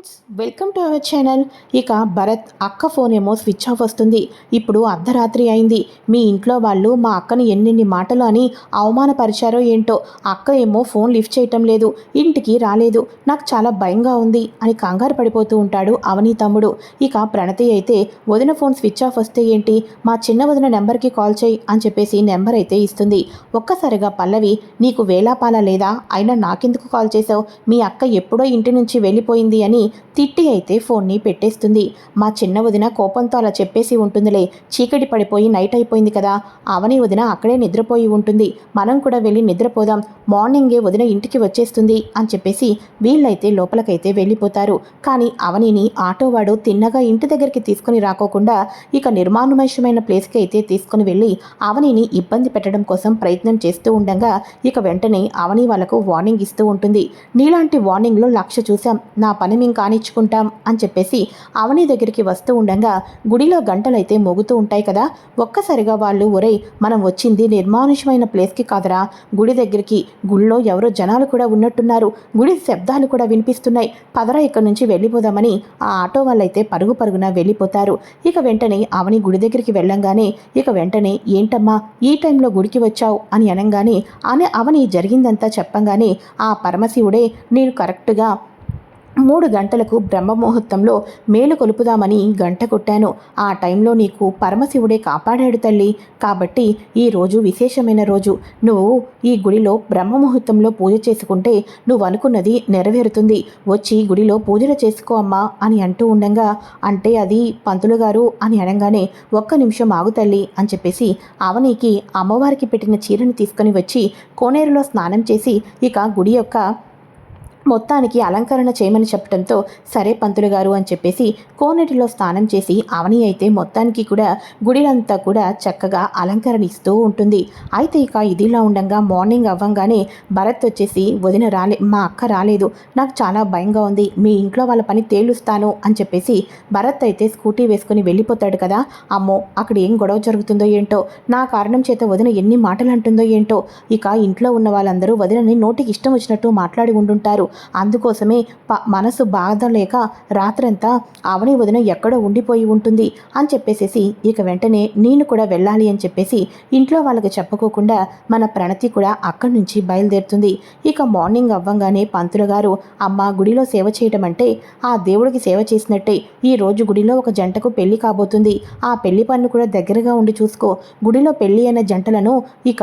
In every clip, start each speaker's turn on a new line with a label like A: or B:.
A: Friends welcome to our channel. ఇక భరత్ అక్క phone ఏమో స్విచ్ ఆఫ్ వస్తుంది. ఇప్పుడు అర్ధరాత్రి అయింది. మీ ఇంట్లో వాళ్ళు మా అక్కను ఎన్నెన్ని మాటలు అని అవమానపరిచారో ఏంటో అక్క ఏమో ఫోన్ లిఫ్ట్ చేయటం లేదు. ఇంటికి రాలేదు. నాకు చాలా భయంగా ఉంది అని కంగారు పడిపోతూ ఉంటాడు అవని తమ్ముడు. ఇక ప్రణతి అయితే వదిన ఫోన్ స్విచ్ ఆఫ్ వస్తే ఏంటి? మా చిన్న వదిన నెంబర్కి కాల్ చేయి అని చెప్పేసి నెంబర్ అయితే ఇస్తుంది. ఒక్కసారిగా పల్లవి నీకు వేలాపాల లేదా? అయినా నాకెందుకు కాల్ చేసావు మీ అక్క ఎప్పుడో ఇంటి నుంచి వెళ్ళిపోయింది అని తిట్టి అయితే ఫోన్ని పెట్టేస్తుంది. మా చిన్న వదిన కోపంతో అలా చెప్పేసి ఉంటుందిలే. చీకటి పడిపోయి నైట్ అయిపోయింది కదా. అవని వదిన అక్కడే నిద్రపోయి ఉంటుంది. మనం కూడా వెళ్ళి నిద్రపోదాం. మార్నింగే వదిన ఇంటికి వచ్చేస్తుంది అని చెప్పేసి వీళ్ళైతే లోపలకైతే వెళ్ళిపోతారు. కానీ అవనిని ఆటోవాడు తిన్నగా ఇంటి దగ్గరికి తీసుకుని రాకోకుండా ఇక నిర్మానుమయమైన ప్లేస్కి అయితే తీసుకుని వెళ్ళి అవనిని ఇబ్బంది పెట్టడం కోసం ప్రయత్నం చేస్తూ ఉండగా ఇక వెంటనే అవని వాళ్ళకు వార్నింగ్ ఇస్తూ ఉంటుంది. నీలాంటి వార్నింగ్లో లక్ష చూశాం. నా పని ఇంకా కానిచ్చుకుంటాం అని చెప్పేసి అవని దగ్గరికి వస్తూ ఉండగా గుడిలో గంటలైతే మోగుతూ ఉంటాయి కదా ఒక్కసారిగా వాళ్ళు ఒరే మనం వచ్చింది నిర్మానుషమైన ప్లేస్కి కాదరా. గుడి దగ్గరికి గుడిలో ఎవరో జనాలు కూడా ఉన్నట్టున్నారు. గుడి శబ్దాలు కూడా వినిపిస్తున్నాయి. పదరా ఇక్కడి నుంచి వెళ్ళిపోదామని. ఆ ఆటో వాళ్ళైతే పరుగు పరుగున వెళ్ళిపోతారు. ఇక వెంటనే అవని గుడి దగ్గరికి వెళ్ళంగానే ఇక వెంటనే ఏంటమ్మా ఈ టైంలో గుడికి వచ్చావు? అని అనగానే అని అవని జరిగిందంతా చెప్పంగానే ఆ పరమశివుడే నేను కరెక్ట్గా మూడు గంటలకు బ్రహ్మముహూర్తంలో మేలు కొలుపుదామని గంట కొట్టాను. ఆ టైంలో నీకు పరమశివుడే కాపాడాడు తల్లి. కాబట్టి ఈ రోజు విశేషమైన రోజు. నువ్వు ఈ గుడిలో బ్రహ్మముహూర్తంలో పూజ చేసుకుంటే నువ్వు అనుకున్నది నెరవేరుతుంది. వచ్చి గుడిలో పూజలు చేసుకో అమ్మా అని అంటూ ఉండగా అంటే అది పంతులు గారు అని అనగానే ఒక్క నిమిషం ఆగు తల్లి అని చెప్పేసి అవనికి అమ్మవారికి పెట్టిన చీరను తీసుకొని వచ్చి కోనేరులో స్నానం చేసి ఇక గుడి యొక్క మొత్తానికి అలంకరణ చేయమని చెప్పడంతో సరే పంతులు గారు అని చెప్పేసి కోనేటిలో స్నానం చేసి అవని అయితే మొత్తానికి కూడా గుడిలంతా కూడా చక్కగా అలంకరణ ఇస్తూ ఉంటుంది. అయితే ఇక ఇదిలా ఉండగా మార్నింగ్ అవ్వంగానే భరత్ వచ్చేసి వదిన రాలే మా అక్క రాలేదు. నాకు చాలా భయంగా ఉంది. మీ ఇంట్లో వాళ్ళ పని తేలుస్తాను అని చెప్పేసి భరత్ అయితే స్కూటీ వేసుకుని వెళ్ళిపోతాడు కదా. అమ్మో అక్కడ ఏం గొడవ జరుగుతుందో ఏంటో? నా కారణం చేత వదిన ఎన్ని మాటలు అంటుందో ఏంటో? ఇక ఇంట్లో ఉన్న వాళ్ళందరూ వదినని నోటికి ఇష్టం వచ్చినట్టు మాట్లాడి ఉండుంటారు. అందుకోసమే ప మనసు బాధ లేక రాత్రంతా అవని వదిన ఎక్కడో ఉండిపోయి ఉంటుంది అని చెప్పేసేసి ఇక వెంటనే నేను కూడా వెళ్ళాలి అని చెప్పేసి ఇంట్లో వాళ్ళకి చెప్పుకోకుండా మన ప్రణతి కూడా అక్కడి నుంచి బయలుదేరుతుంది. ఇక మార్నింగ్ అవ్వంగానే పంతులు గారు అమ్మ గుడిలో సేవ చేయటం అంటే ఆ దేవుడికి సేవ చేసినట్టే. ఈ రోజు గుడిలో ఒక జంటకు పెళ్ళి కాబోతుంది. ఆ పెళ్ళి పన్ను కూడా దగ్గరగా ఉండి చూసుకో. గుడిలో పెళ్ళి అయిన జంటలను ఇక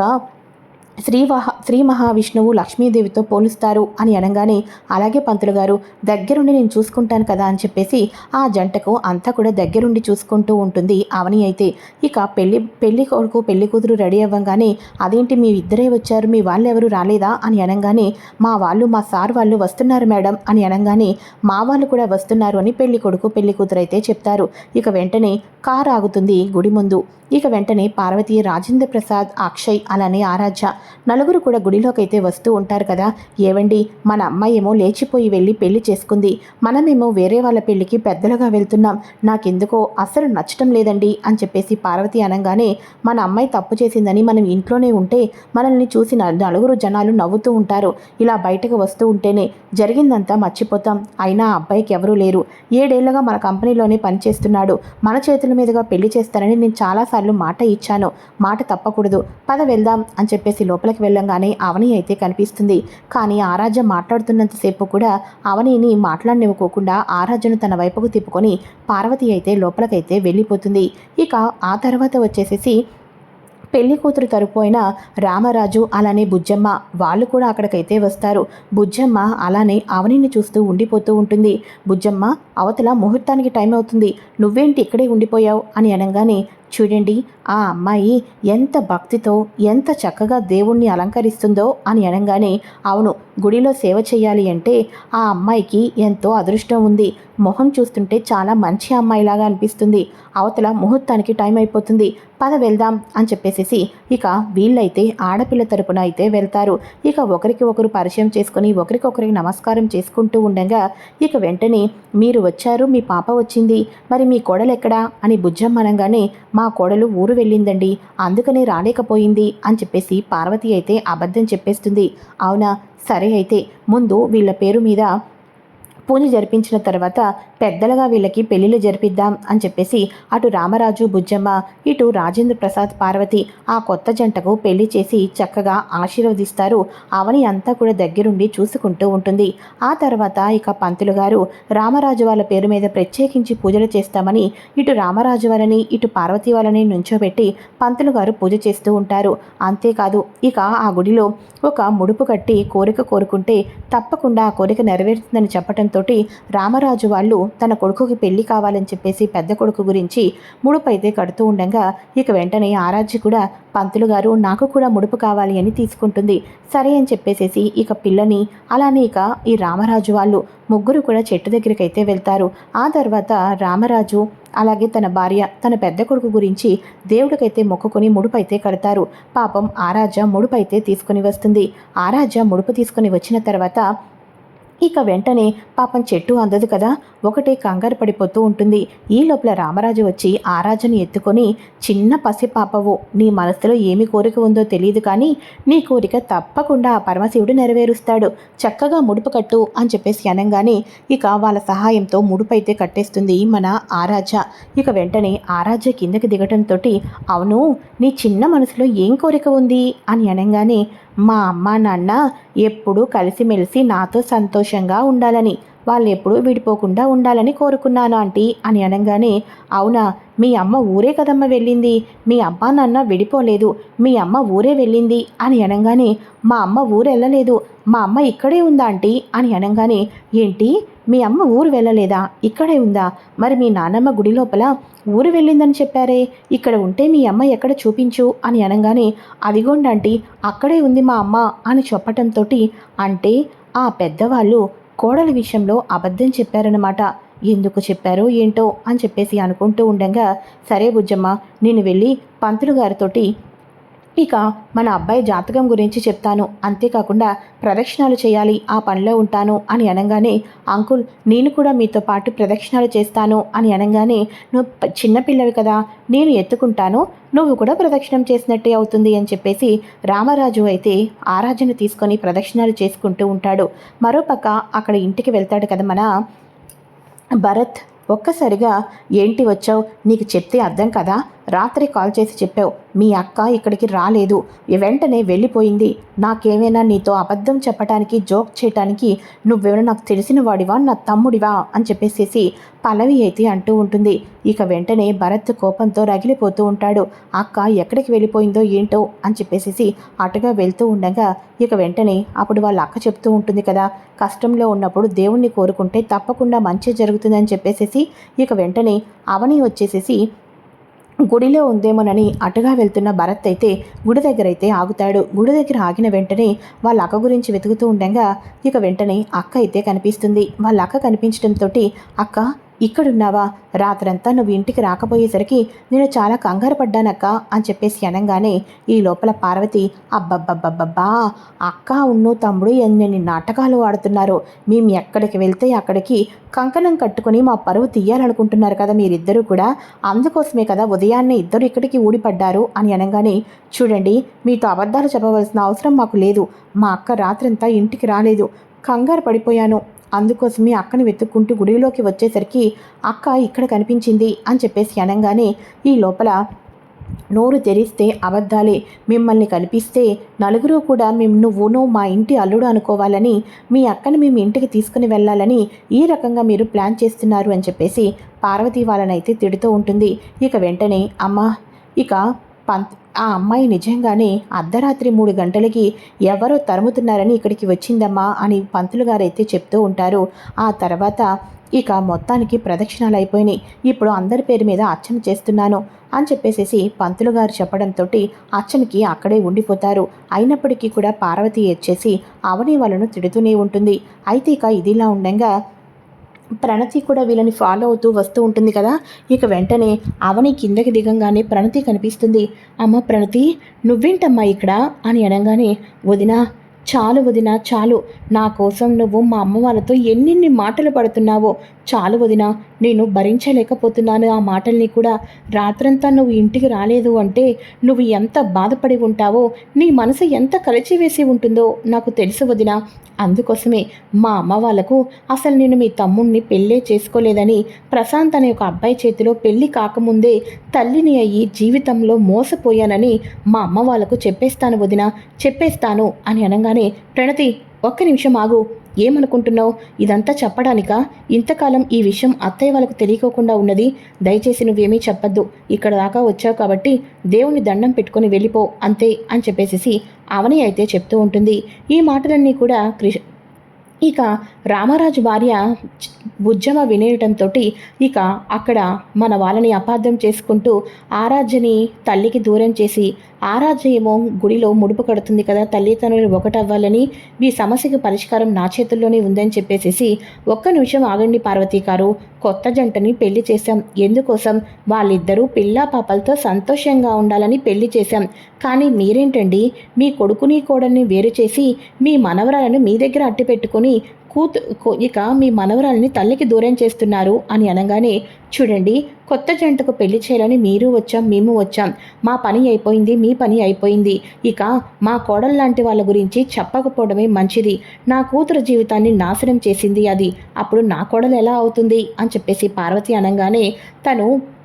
A: శ్రీ మహా శ్రీ మహావిష్ణువు లక్ష్మీదేవితో పోలుస్తారు అని అనగానే అలాగే పంతులు గారు దగ్గరుండి నేను చూసుకుంటాను కదా అని చెప్పేసి ఆ జంటకు అంతా కూడా దగ్గరుండి చూసుకుంటూ ఉంటుంది అవని అయితే. ఇక పెళ్ళి పెళ్ళి కొడుకు పెళ్ళి కూతురు రెడీ అవ్వగానే అదేంటి మీ ఇద్దరే వచ్చారు మీ వాళ్ళు ఎవరు రాలేదా అని అనగానే మా వాళ్ళు మా సార్ వాళ్ళు వస్తున్నారు మేడం అని అనగానే మా వాళ్ళు కూడా వస్తున్నారు అని పెళ్ళి కొడుకు పెళ్ళి కూతురు అయితే చెప్తారు. ఇక వెంటనే కారు ఆగుతుంది గుడి ముందు. ఇక వెంటనే పార్వతి రాజేంద్ర ప్రసాద్ అక్షయ్ అలానే ఆరాధ్య నలుగురు కూడా గుడిలోకి అయితే వస్తూ ఉంటారు కదా. ఏవండి? మన అమ్మాయి ఏమో లేచిపోయి వెళ్ళి పెళ్ళి చేసుకుంది. మనమేమో వేరే వాళ్ళ పెళ్ళికి పెద్దలుగా వెళ్తున్నాం. నాకెందుకో అస్సలు నచ్చటం లేదండి అని చెప్పేసి పార్వతి అనగానే మన అమ్మాయి తప్పు చేసిందని మనం ఇంట్లోనే ఉంటే మనల్ని చూసి నలుగురు జనాలు నవ్వుతూ ఉంటారు. ఇలా బయటకు వస్తూ ఉంటేనే జరిగిందంతా మర్చిపోతాం. అయినా అబ్బాయికి ఎవరూ లేరు. ఏడేళ్ళుగా మన కంపెనీలోనే పనిచేస్తున్నాడు. మన చేతుల మీదుగా పెళ్ళి చేస్తానని నేను చాలాసార్లు మాట ఇచ్చాను. మాట తప్పకూడదు. పద వెళ్దాం అని చెప్పేసి లోపలికి వెళ్ళంగానే అవని అయితే కనిపిస్తుంది. కానీ ఆరాధ్య మాట్లాడుతున్నంతసేపు కూడా అవనిని మాట్లాడనివ్వకోకుండా ఆరాధ్యను తన వైపుకు తిప్పుకొని పార్వతి అయితే లోపలికైతే వెళ్ళిపోతుంది. ఇక ఆ తర్వాత వచ్చేసేసి పెళ్ళి కూతురు తరపు రామరాజు అలానే బుజ్జమ్మ వాళ్ళు కూడా అక్కడికైతే వస్తారు. బుజ్జమ్మ అలానే అవనిని చూస్తూ ఉండిపోతూ ఉంటుంది. బుజ్జమ్మ అవతల ముహూర్తానికి టైం అవుతుంది. నువ్వేంటి ఇక్కడే ఉండిపోయావు? అని అనగానే చూడండి ఆ అమ్మాయి ఎంత భక్తితో ఎంత చక్కగా దేవుణ్ణి అలంకరిస్తుందో అని అనగానే అవును గుడిలో సేవ చేయాలి అంటే ఆ అమ్మాయికి ఎంతో అదృష్టం ఉంది. మొహం చూస్తుంటే చాలా మంచి అమ్మాయిలాగా అనిపిస్తుంది. అవతల ముహూర్తానికి టైం అయిపోతుంది. పద వెళ్దాం అని చెప్పేసేసి ఇక వీళ్ళైతే ఆడపిల్ల తరపున అయితే వెళ్తారు. ఇక ఒకరికి ఒకరు పరిచయం చేసుకొని ఒకరికొకరికి నమస్కారం చేసుకుంటూ ఉండగా ఇక వెంటనే మీరు వచ్చారు మీ పాప వచ్చింది. మరి మీ కోడలు ఎక్కడా? అని బుజ్జం అనగానే మా కోడలు ఊరు వెళ్ళిందండి. అందుకనే రాలేకపోయింది అని చెప్పేసి పార్వతి అయితే అబద్ధం చెప్పేస్తుంది. అవునా? సరే అయితే ముందు వీళ్ళ పేరు మీద పూజ జరిపించిన తర్వాత పెద్దలుగా వీళ్ళకి పెళ్ళిళ్ళు జరిపిద్దాం అని చెప్పేసి అటు రామరాజు బుజ్జమ్మ ఇటు రాజేంద్ర ప్రసాద్ పార్వతి ఆ కొత్త జంటకు పెళ్ళి చేసి చక్కగా ఆశీర్వదిస్తారు. అవని అంతా కూడా దగ్గరుండి చూసుకుంటూ ఉంటుంది. ఆ తర్వాత ఇక పంతులు గారు రామరాజు వాళ్ళ పేరు మీద ప్రత్యేకించి పూజలు చేస్తామని ఇటు రామరాజు వాళ్ళని ఇటు పార్వతి వాళ్ళని నుంచోబెట్టి పంతులు గారు పూజ చేస్తూ ఉంటారు. అంతేకాదు ఇక ఆ గుడిలో ఒక ముడుపు కట్టి కోరిక కోరుకుంటే తప్పకుండా ఆ కోరిక నెరవేరుతుందని చెప్పడంతో రామరాజు వాళ్ళు తన కొడుకుకి పెళ్ళి కావాలని చెప్పేసి పెద్ద కొడుకు గురించి ముడుపు అయితే కడుతూ ఉండగా ఇక వెంటనే ఆరాధ్య కూడా పంతులు గారు నాకు కూడా ముడుపు కావాలి అని తీసుకుంటుంది. సరే అని చెప్పేసేసి ఇక పిల్లని అలానే ఇక ఈ రామరాజు వాళ్ళు ముగ్గురు కూడా చెట్టు దగ్గరికి అయితే వెళ్తారు. ఆ తర్వాత రామరాజు అలాగే తన భార్య తన పెద్ద కొడుకు గురించి దేవుడికైతే మొక్కుకొని ముడుపు అయితే కడతారు. పాపం ఆరాజ ముడుపు అయితే తీసుకుని వస్తుంది. ఆరాజ ముడుపు తీసుకుని వచ్చిన తర్వాత ఇక వెంటనే పాపం చెట్టు అందదు కదా. ఒకటే కంగారు పడిపోతూ ఉంటుంది. ఈ లోపల రామరాజు వచ్చి ఆరాజును ఎత్తుకొని చిన్న పసిపాపవు నీ మనసులో ఏమి కోరిక ఉందో తెలియదు కానీ నీ కోరిక తప్పకుండా ఆ పరమశివుడు నెరవేరుస్తాడు. చక్కగా ముడుపు కట్టు అని చెప్పేసి అనగానే ఇక వాళ్ళ సహాయంతో ముడుపు అయితే కట్టేస్తుంది మన ఆరాజ. ఇక వెంటనే ఆరాజ కిందకి దిగటంతో అవును నీ చిన్న మనసులో ఏం కోరిక ఉంది? అని అనగానే మా అమ్మ నాన్న ఎప్పుడూ కలిసిమెలిసి నాతో సంతోషంగా ఉండాలని వాళ్ళు ఎప్పుడూ విడిపోకుండా ఉండాలని కోరుకున్నాను ఆంటీ. అని అనగానే అవునా మీ అమ్మ ఊరే కదమ్మ వెళ్ళింది. మీ అమ్మ నాన్న విడిపోలేదు. మీ అమ్మ ఊరే వెళ్ళింది అని అనగానే మా అమ్మ ఊరు వెళ్ళలేదు. మా అమ్మ ఇక్కడే ఉందా ఆంటీ? అని అనగానే ఏంటి? మీ అమ్మ ఊరు వెళ్ళలేదా? ఇక్కడే ఉందా? మరి మీ నాన్నమ్మ గుడి లోపల ఊరు వెళ్ళిందని చెప్పారే. ఇక్కడ ఉంటే మీ అమ్మ ఎక్కడ చూపించు? అని అనగానే అదిగోండి ఆంటీ. అక్కడే ఉంది మా అమ్మ అని చెప్పటంతో అంటే ఆ పెద్దవాళ్ళు కోడలి విషయంలో అబద్ధం చెప్పారనమాట ఎందుకు చెప్పారో ఏంటో అని చెప్పేసి అనుకుంటూ ఉండగా సరే బుజ్జమ్మ నేను వెళ్ళి పంతులు గారితోటి ఇక మన అబ్బాయి జాతకం గురించి చెప్తాను. అంతేకాకుండా ప్రదక్షిణాలు చేయాలి ఆ పనిలో ఉంటాను అని అనగానే అంకుల్ నేను కూడా మీతో పాటు ప్రదక్షిణాలు చేస్తాను అని అనగానే నువ్వు చిన్నపిల్లవి కదా నేను ఎత్తుకుంటాను నువ్వు కూడా ప్రదక్షిణం చేసినట్టే అవుతుంది అని చెప్పేసి రామరాజు అయితే ఆరాధన తీసుకొని ప్రదక్షిణాలు చేసుకుంటూ ఉంటాడు. మరోపక్క అక్కడ ఇంటికి వెళ్తాడు కదా మన భరత్. ఒక్కసారిగా ఏంటి వచ్చావు? నీకు చెప్తే అర్థం కదా? రాత్రి కాల్ చేసి చెప్పావు. మీ అక్క ఇక్కడికి రాలేదు. వెంటనే వెళ్ళిపోయింది. నాకేమైనా నీతో అబద్ధం చెప్పడానికి జోక్ చేయటానికి నువ్వెవరో నాకు తెలిసిన వాడివా నా తమ్ముడివా అని చెప్పేసేసి పలవి అయితే అంటూ ఉంటుంది. ఇక వెంటనే భరత్ కోపంతో రగిలిపోతూ ఉంటాడు. అక్క ఎక్కడికి వెళ్ళిపోయిందో ఏంటో అని చెప్పేసేసి అటుగా వెళ్తూ ఉండగా ఇక వెంటనే అప్పుడు వాళ్ళ అక్క చెప్తూ ఉంటుంది కదా కష్టంలో ఉన్నప్పుడు దేవుణ్ణి కోరుకుంటే తప్పకుండా మంచి జరుగుతుందని చెప్పేసేసి ఇక వెంటనే అవని వచ్చేసేసి గుడిలో ఉందేమోనని అటుగా వెళ్తున్న భరత్ అయితే గుడి దగ్గర అయితే ఆగుతాడు. గుడి దగ్గర ఆగిన వెంటనే వాళ్ళ అక్క గురించి వెతుకుతూ ఉండగా ఇక వెంటనే అక్క అయితే కనిపిస్తుంది. వాళ్ళ అక్క కనిపించడంతో అక్క ఇక్కడున్నావా? రాత్రంతా నువ్వు ఇంటికి రాకపోయేసరికి నేను చాలా కంగారు పడ్డానక్క అని చెప్పేసి అనగానే ఈ లోపల పార్వతి అబ్బబ్బబ్బబ్బబ్బా అక్క ఉన్ను తమ్ముడు ఎన్ని నాటకాలు ఆడుతున్నారు. మేము ఎక్కడికి వెళ్తే అక్కడికి కంకణం కట్టుకొని మా పరువు తీయాలనుకుంటున్నారు కదా మీరిద్దరూ కూడా. అందుకోసమే కదా ఉదయాన్నే ఇద్దరు ఇక్కడికి ఊడిపడ్డారు అని అనగానే చూడండి మీతో అబద్ధాలు చెప్పవలసిన అవసరం మాకు లేదు. మా అక్క రాత్రంతా ఇంటికి రాలేదు. కంగారు పడిపోయాను. అందుకోసమే అక్కని వెతుక్కుంటూ గుడిలోకి వచ్చేసరికి అక్క ఇక్కడ కనిపించింది అని చెప్పేసి అనగానే ఈ లోపల నోరు తెరిస్తే అబద్ధాలే మిమ్మల్ని కనిపిస్తే నలుగురు కూడా మేము నువ్వును మా ఇంటి అల్లుడు అనుకోవాలని మీ అక్కని మేము ఇంటికి తీసుకుని వెళ్ళాలని ఈ రకంగా మీరు ప్లాన్ చేస్తున్నారు అని చెప్పేసి పార్వతి వాళ్ళనైతే తిడుతూ ఉంటుంది. ఇక వెంటనే అమ్మ ఇక పంత్ ఆ అమ్మాయి నిజంగానే అర్ధరాత్రి మూడు గంటలకి ఎవరో తరుముతున్నారని ఇక్కడికి వచ్చిందమ్మా అని పంతులు గారైతే చెప్తూ ఉంటారు. ఆ తర్వాత ఇక మొత్తానికి ప్రదక్షిణాలు అయిపోయినాయి ఇప్పుడు అందరి పేరు మీద అర్చన చేస్తున్నాను అని చెప్పేసేసి పంతులు గారు చెప్పడంతో అర్చనకి అక్కడే ఉండిపోతారు. అయినప్పటికీ కూడా పార్వతి వచ్చేసి అవని వాళ్ళను తిడుతూనే ఉంటుంది. అయితే ఇక ఇదిలా ఉండగా ప్రణతి కూడా వీళ్ళని ఫాలో అవుతూ వస్తూ ఉంటుంది కదా? ఇక వెంటనే అవని కిందకి దిగంగానే ప్రణతి కనిపిస్తుంది. అమ్మ ప్రణతి నువ్వేంటమ్మా ఇక్కడ? అని అనగానే వదిన చాలు వదిన చాలు. నా కోసం నువ్వు మా అమ్మ వాళ్ళతో ఎన్నెన్ని మాటలు పడుతున్నావో. చాలు వదిన నేను భరించలేకపోతున్నాను. ఆ మాటల్ని కూడా రాత్రంతా నువ్వు ఇంటికి రాలేదు అంటే నువ్వు ఎంత బాధపడి ఉంటావో నీ మనసు ఎంత కలిచివేసి ఉంటుందో నాకు తెలుసు వదిన. అందుకోసమే మా అమ్మ వాళ్ళకు అసలు నేను మీ తమ్ముణ్ణి పెళ్ళే చేసుకోలేదని ప్రశాంత్ అనే ఒక అబ్బాయి చేతిలో పెళ్ళి కాకముందే తల్లిని అయ్యి జీవితంలో మోసపోయానని మా అమ్మ వాళ్ళకు చెప్పేస్తాను వదిన. చెప్పేస్తాను అని అనగానే ప్రణతి ఒక్క నిమిషం ఆగు. ఏమనుకుంటున్నావు? ఇదంతా చెప్పడానికా? ఇంతకాలం ఈ విషయం అత్తయ్య వాళ్ళకు తెలియకోకుండా ఉన్నది. దయచేసి నువ్వేమీ చెప్పద్దు. ఇక్కడ దాకా వచ్చావు కాబట్టి దేవుని దండం పెట్టుకొని వెళ్ళిపో. అంతే అని చెప్పేసి అవని అయితే చెప్తూ ఉంటుంది. ఈ మాటలన్నీ కూడా కృష్ ఇక రామరాజు భార్య చ- బుజ్జమ్మ వినేయటంతో ఇక అక్కడ మన వాళ్ళని అపార్థం చేసుకుంటూ ఆరాధ్యని తల్లికి దూరం చేసి ఆరాధ్య ఏమో గుడిలో ముడుపు కడుతుంది కదా తల్లిదండ్రులు ఒకటవ్వాలని మీ సమస్యకి పరిష్కారం నా చేతుల్లోనే ఉందని చెప్పేసేసి ఒక్క నిమిషం ఆగండి పార్వతి గారు. కొత్త జంటని పెళ్ళి చేశాం. ఎందుకోసం? వాళ్ళిద్దరూ పిల్లా పాపలతో సంతోషంగా ఉండాలని పెళ్ళి చేశాం. కానీ మీరేంటండి? మీ కొడుకుని కోడల్ని వేరు చేసి మీ మనవరాలను మీ దగ్గర అట్టి పెట్టుకుని కూతు కో- ఇక మీ మనవరాల్ని తల్లికి దూరం చేస్తున్నారు అని అనగానే చూడండి కొత్త జంటకు పెళ్ళి చేయాలని మీరు వచ్చాం మేము వచ్చాం. మా పని అయిపోయింది మీ పని అయిపోయింది. ఇక మా కోడలు లాంటి వాళ్ళ గురించి చెప్పకపోవడమే మంచిది. నా కూతురు జీవితాన్ని నాశనం చేసింది అది. అప్పుడు నా కోడలు ఎలా అవుతుంది? అని చెప్పేసి పార్వతి అనగానే తను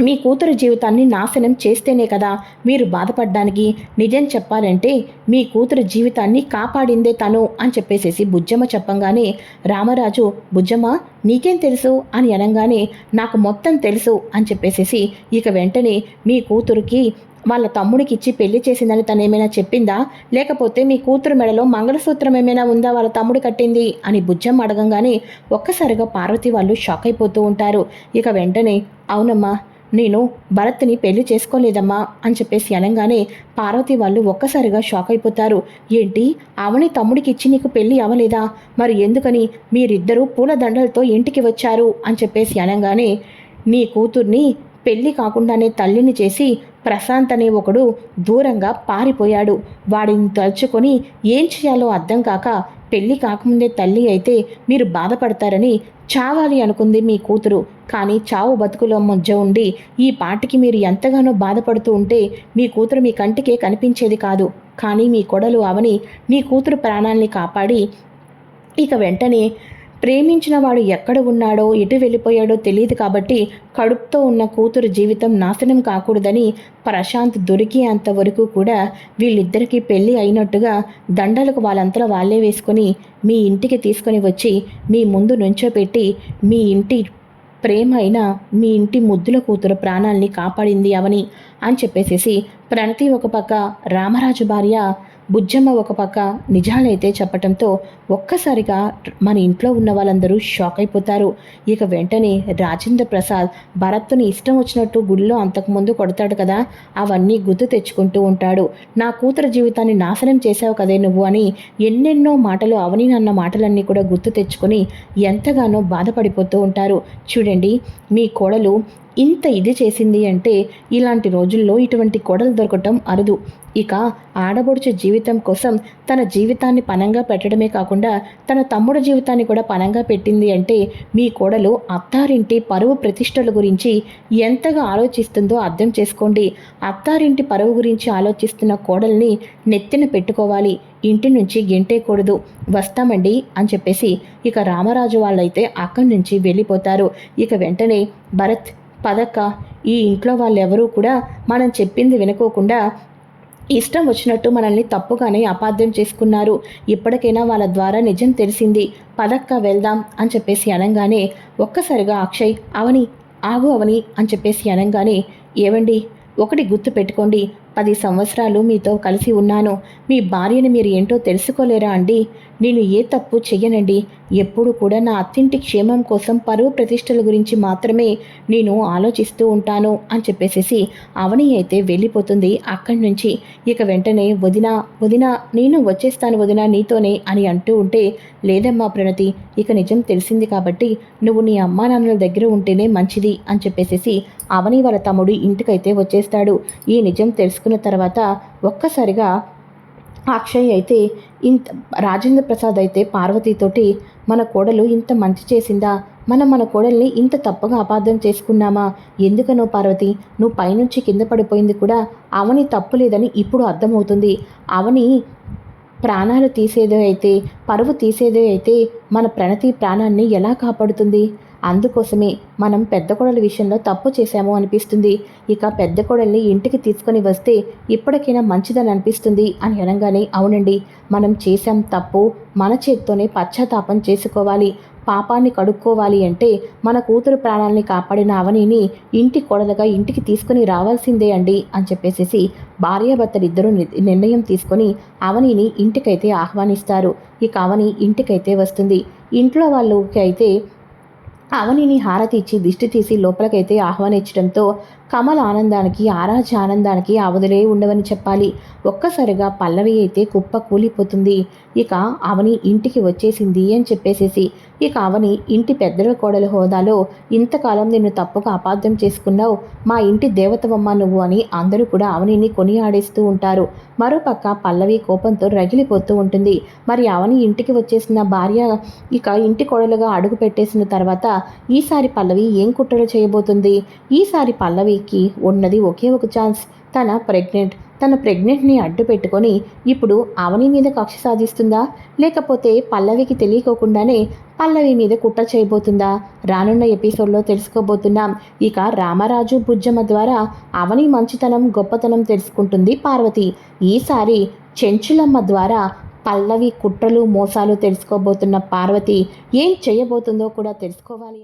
A: మీ కూతురు జీవితాన్ని నాశనం చేస్తేనే కదా మీరు బాధపడడానికి. నిజం చెప్పాలంటే మీ కూతురు జీవితాన్ని కాపాడిందే తను అని చెప్పేసేసి బుజ్జమ్మ చెప్పంగానే రామరాజు బుజ్జమ్మ నీకేం తెలుసు? అని అనగానే నాకు మొత్తం తెలుసు అని చెప్పేసేసి ఇక వెంటనే మీ కూతురికి వాళ్ళ తమ్ముడికి ఇచ్చి పెళ్ళి చేసిందని తను ఏమైనా చెప్పిందా? లేకపోతే మీ కూతురు మెడలో మంగళసూత్రం ఏమైనా ఉందా? వాళ్ళ తమ్ముడు కట్టింది? అని బుజ్జమ్మ అడగంగానే ఒక్కసారిగా పార్వతి వాళ్ళు షాక్ అయిపోతూ ఉంటారు. ఇక వెంటనే అవునమ్మా నేను భరత్ని పెళ్ళి చేసుకోలేదమ్మా అని చెప్పేసి అనగానే పార్వతి వాళ్ళు ఒక్కసారిగా షాక్ అయిపోతారు. ఏంటి? అవని తమ్ముడికి ఇచ్చి నీకు పెళ్ళి అవ్వలేదా? మరి ఎందుకని? మీరిద్దరూ పూలదండలతో ఇంటికి వచ్చారు అని చెప్పేసి అనగానే నీ కూతుర్ని పెళ్ళి కాకుండానే తల్లిని చేసి ప్రశాంత్ అనే ఒకడు దూరంగా పారిపోయాడు. వాడిని తలుచుకొని ఏం చేయాలో అర్థం కాక పెళ్ళి కాకముందే తల్లి అయితే మీరు బాధపడతారని చావాలి అనుకుంది మీ కూతురు. కానీ చావు బతుకులో మధ్య ఉండి ఈ పాటికి మీరు ఎంతగానో బాధపడుతూ ఉంటే మీ కూతురు మీ కంటికే కనిపించేది కాదు. కానీ మీ కొడలు అవని మీ కూతురు ప్రాణాల్ని కాపాడి ఇక వెంటనే ప్రేమించిన వాడు ఎక్కడ ఉన్నాడో ఎటు వెళ్ళిపోయాడో తెలియదు కాబట్టి కడుపుతో ఉన్న కూతురు జీవితం నాశనం కాకూడదని ప్రశాంత్ దొరికే అంతవరకు కూడా వీళ్ళిద్దరికీ పెళ్ళి అయినట్టుగా దండలకు వాళ్ళంతలో వాళ్ళే వేసుకొని మీ ఇంటికి తీసుకొని వచ్చి మీ ముందు నుంచోపెట్టి మీ ఇంటి ప్రేమ అయిన మీ ఇంటి ముద్దుల కూతురు ప్రాణాల్ని కాపాడింది అవని అని చెప్పేసేసి ప్రణతి ఒక పక్క రామరాజు భార్య బుజ్జమ్మ ఒక పక్క నిజాలైతే చెప్పటంతో ఒక్కసారిగా మన ఇంట్లో ఉన్న వాళ్ళందరూ షాక్ అయిపోతారు. ఇక వెంటనే రాజేంద్ర ప్రసాద్ భరత్తుని ఇష్టం వచ్చినట్టు గుడిలో అంతకుముందు కొడతాడు కదా అవన్నీ గుర్తు తెచ్చుకుంటూ ఉంటాడు. నా కూతురు జీవితాన్ని నాశనం చేశావు కదే నువ్వు అని ఎన్నెన్నో మాటలు అవని అన్న మాటలన్నీ కూడా గుర్తు తెచ్చుకొని ఎంతగానో బాధపడిపోతూ ఉంటారు. చూడండి మీ కోడలు ఇంత ఇది చేసింది అంటే ఇలాంటి రోజుల్లో ఇటువంటి కోడలు దొరకటం అరుదు. ఇక ఆడబొడుచు జీవితం కోసం తన జీవితాన్ని పనంగా పెట్టడమే కాకుండా తన తమ్ముడు జీవితాన్ని కూడా పనంగా పెట్టింది అంటే మీ కోడలు అత్తారింటి పరువు ప్రతిష్టల గురించి ఎంతగా ఆలోచిస్తుందో అర్థం చేసుకోండి. అత్తారింటి పరువు గురించి ఆలోచిస్తున్న కోడల్ని నెత్తిన పెట్టుకోవాలి. ఇంటి నుంచి గెంటేయకూడదు. వస్తామండి అని చెప్పేసి ఇక రామరాజు వాళ్ళైతే అక్కడి నుంచి వెళ్ళిపోతారు. ఇక వెంటనే భరత్ పదక్క ఈ ఇంట్లో వాళ్ళెవరూ కూడా మనం చెప్పింది వినుకోకుండా ఇష్టం వచ్చినట్టు మనల్ని తప్పుగానే అపార్థం చేసుకున్నారు. ఇప్పటికైనా వాళ్ళ ద్వారా నిజం తెలిసింది. పదక్క వెళ్దాం అని చెప్పేసి అనగానే ఒక్కసారిగా అక్షయ్ అవని ఆగు అవని అని చెప్పేసి అనగానే ఏవండి? ఒకటి గుర్తు పెట్టుకోండి. పది సంవత్సరాలు మీతో కలిసి ఉన్నాను. మీ భార్యని మీరు ఏంటో తెలుసుకోలేరా అండి? నేను ఏ తప్పు చెయ్యనండి. ఎప్పుడు కూడా నా అత్తింటి క్షేమం కోసం పరువు ప్రతిష్టల గురించి మాత్రమే నేను ఆలోచిస్తూ ఉంటాను అని చెప్పేసేసి అవని అయితే వెళ్ళిపోతుంది అక్కడి నుంచి. ఇక వెంటనే వదిన వదిన నేను వచ్చేస్తాను వదిన నీతోనే అని అంటూ ఉంటే లేదమ్మా ప్రణతి ఇక నిజం తెలిసింది కాబట్టి నువ్వు నీ అమ్మా నాన్నల దగ్గర ఉంటేనే మంచిది అని చెప్పేసేసి అవని వాళ్ళ తమ్ముడు ఇంటికైతే వచ్చేస్తాడు. ఈ నిజం తెలుసు తెలుసుకున్న తర్వాత ఒక్కసారిగా అక్షయ్ అయితే ఇంత రాజేంద్ర ప్రసాద్ అయితే పార్వతీతోటి మన కోడలు ఇంత మంచి చేసిందా? మనం మన కోడల్ని ఇంత తప్పుగా అపార్థం చేసుకున్నామా? ఎందుకనో పార్వతి నువ్వు పైనుంచి కింద పడిపోయింది కూడా అవని తప్పు లేదని ఇప్పుడు అర్థమవుతుంది. అవని ప్రాణాలు తీసేదే అయితే పరువు తీసేదే అయితే మన ప్రణతి ప్రాణాన్ని ఎలా కాపాడుతుంది? అందుకోసమే మనం పెద్ద కోడల విషయంలో తప్పు చేశాము అనిపిస్తుంది. ఇక పెద్ద కోడల్ని ఇంటికి తీసుకొని వస్తే ఇప్పటికైనా మంచిదని అనిపిస్తుంది అని అనగానే అవునండి మనం చేశాం తప్పు మన చేత్తోనే పశ్చాత్తాపం చేసుకోవాలి పాపాన్ని కడుక్కోవాలి అంటే మన కూతురు ప్రాణాలని కాపాడిన అవనిని ఇంటి కోడలుగా ఇంటికి తీసుకుని రావాల్సిందే అండి అని చెప్పేసి భార్యాభర్తలిద్దరూ ని- నిర్ణయం తీసుకొని అవనిని ఇంటికైతే ఆహ్వానిస్తారు. ఇక అవని ఇంటికైతే వస్తుంది. ఇంట్లో వాళ్ళకి అయితే అవనిని హారతి ఇచ్చి దిష్టి తీసి లోపలికైతే ఆహ్వానించడంతో కమల్ ఆనందానికి ఆరాజ్ ఆనందానికి అవధులే ఉండవని చెప్పాలి. ఒక్కసారిగా పల్లవి అయితే కుప్ప కూలిపోతుంది. ఇక అవని ఇంటికి వచ్చేసింది అని చెప్పేసేసి ఇక అవని ఇంటి పెద్దల కోడల హోదాలో ఇంతకాలం నిన్ను తప్పుగా అపార్థం చేసుకున్నావు. మా ఇంటి దేవతవమ్మ నువ్వు అని అందరూ కూడా అవనిని కొనియాడేస్తూ ఉంటారు. మరోపక్క పల్లవి కోపంతో రగిలిపోతూ ఉంటుంది. మరి అవని ఇంటికి వచ్చేసిన భార్య ఇక ఇంటి కోడలుగా అడుగు పెట్టేసిన తర్వాత ఈసారి పల్లవి ఏం కుట్రలు చేయబోతుంది? ఈసారి పల్లవికి ఉన్నది ఒకే ఒక ఛాన్స్. తన ప్రెగ్నెంట్. తన ప్రెగ్నెంట్ని అడ్డు పెట్టుకొని ఇప్పుడు అవని మీద కక్ష సాధిస్తుందా? లేకపోతే పల్లవికి తెలియకోకుండానే పల్లవి మీద కుట్ర చేయబోతుందా? రానున్న ఎపిసోడ్లో తెలుసుకోబోతున్నాం. ఇక రామరాజు బుజ్జమ్మ ద్వారా అవని మంచితనం గొప్పతనం తెలుసుకుంటుంది పార్వతి. ఈసారి చెంచులమ్మ ద్వారా పల్లవి కుట్రలు మోసాలు తెలుసుకోబోతున్న పార్వతి ఏం చేయబోతుందో కూడా తెలుసుకోవాలి.